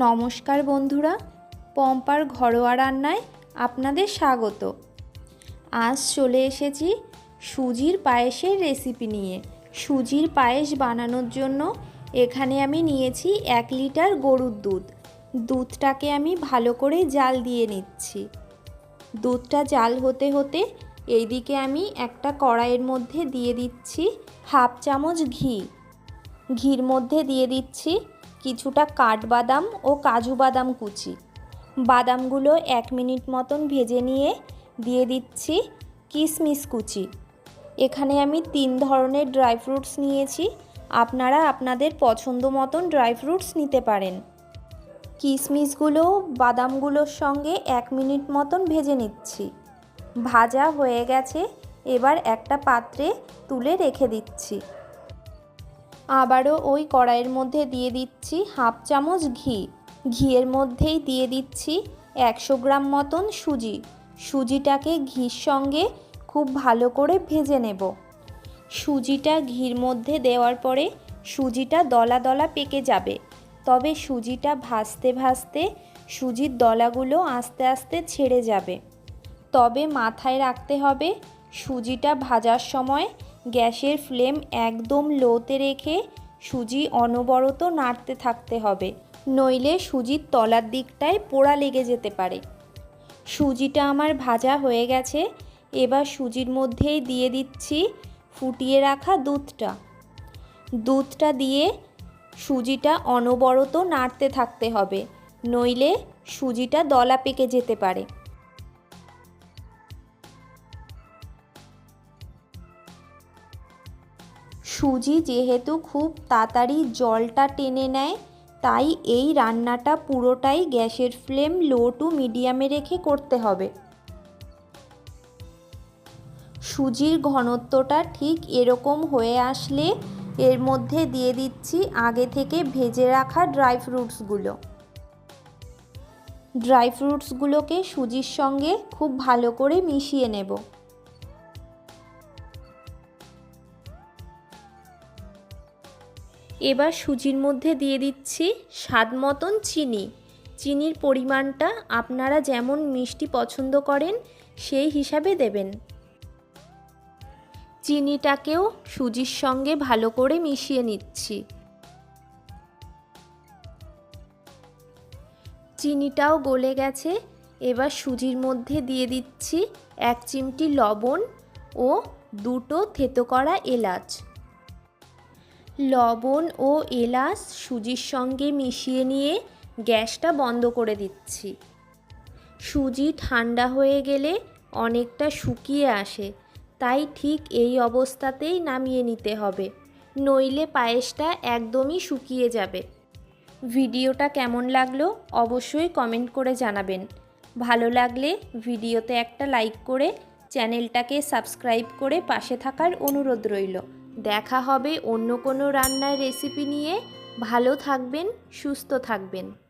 নমস্কার বন্ধুরা, পম্পার ঘরোয়া রান্নায় আপনাদের স্বাগত। আজ চলে এসেছি সুজির পায়েসের রেসিপি নিয়ে। সুজির পায়েস বানানোর জন্য এখানে আমি নিয়েছি এক লিটার গরুর দুধ। দুধটাকে আমি ভালো করে জাল দিয়ে নিচ্ছি। দুধটা জাল হতে হতে এইদিকে আমি একটা কড়াইয়ের মধ্যে দিয়ে দিচ্ছি হাফ চামচ ঘি। ঘির মধ্যে দিয়ে দিচ্ছি কিছুটা কাঠবাদাম ও কাজু বাদাম কুচি। বাদামগুলো এক মিনিট মতন ভেজে নিয়ে দিয়ে দিচ্ছি কিশমিশ কুচি। এখানে আমি তিন ধরনের ড্রাই ফ্রুটস নিয়েছি। আপনারা আপনাদের পছন্দ মতন ড্রাই ফ্রুটস নিতে পারেন। কিশমিশগুলো বাদামগুলোর সঙ্গে এক মিনিট মতন ভেজে নিচ্ছি। ভাজা হয়ে গেছে। এবার একটা পাত্রে তুলে রেখে দিচ্ছি। আবারও ওই কড়াইয়ের মধ্যে দিয়ে দিচ্ছি হাফ চামচ ঘি। ঘিয়ের মধ্যেই দিয়ে দিচ্ছি একশো গ্রাম মতন সুজি। সুজিটাকে ঘির সঙ্গে খুব ভালো করে ভেজে নেব। সুজিটা ঘির মধ্যে দেওয়ার পরে সুজিটা দলা দলা পেকে যাবে। তবে সুজিটা ভাজতে ভাজতে সুজির দলাগুলো আস্তে আস্তে ছেড়ে যাবে। তবে মাথায় রাখতে হবে, সুজিটা ভাজার সময় গ্যাসের ফ্লেম একদম লোতে রেখে সুজি অনবরত নাড়তে থাকতে হবে। নইলে সুজির তলার দিকটায় পোড়া লেগে যেতে পারে। সুজিটা আমার ভাজা হয়ে গেছে। এবার সুজির মধ্যেই দিয়ে দিচ্ছি ফুটিয়ে রাখা দুধটা। দুধটা দিয়ে সুজিটা অনবরত নাড়তে থাকতে হবে। নইলে সুজিটা দলা পেকে যেতে পারে। সুজি যেহেতু খুব তাড়াতাড়ি জলটা টেনে নেয়, তাই এই রান্নাটা পুরোটাই গ্যাসের ফ্লেম লো টু মিডিয়ামে রেখে করতে হবে। সুজির ঘনত্বটা ঠিক এরকম হয়ে আসলে এর মধ্যে দিয়ে দিচ্ছি আগে থেকে ভেজে রাখা ড্রাই ফ্রুটসগুলো। ড্রাই ফ্রুটসগুলোকে সুজির সঙ্গে খুব ভালো করে মিশিয়ে নেব। এবার সুজির মধ্যে দিয়ে দিচ্ছি স্বাদ মতন চিনি। চিনির পরিমাণটা আপনারা যেমন মিষ্টি পছন্দ করেন, সেই হিসাবে দেবেন। চিনিটাকেও সুজির সঙ্গে ভালো করে মিশিয়ে নিচ্ছি। চিনিটাও গলে গেছে। এবার সুজির মধ্যে দিয়ে দিচ্ছি এক চিমটি লবণ ও দুটো থেতো করা এলাচ। লবণ ও এলাচ সুজির সঙ্গে মিশিয়ে নিয়ে গ্যাসটা বন্ধ করে দিচ্ছি। সুজি ঠান্ডা হয়ে গেলে অনেকটা শুকিয়ে আসে, তাই ঠিক এই অবস্থাতেই নামিয়ে নিতে হবে। নইলে পায়েসটা একদমই শুকিয়ে যাবে। ভিডিওটা কেমন লাগল অবশ্যই কমেন্ট করে জানাবেন। ভালো লাগলে ভিডিওতে একটা লাইক করে চ্যানেলটাকে সাবস্ক্রাইব করে পাশে থাকার অনুরোধ রইল। দেখা হবে অন্য কোনো রান্নার রেসিপি নিয়ে। ভালো থাকবেন সুস্থ থাকবেন।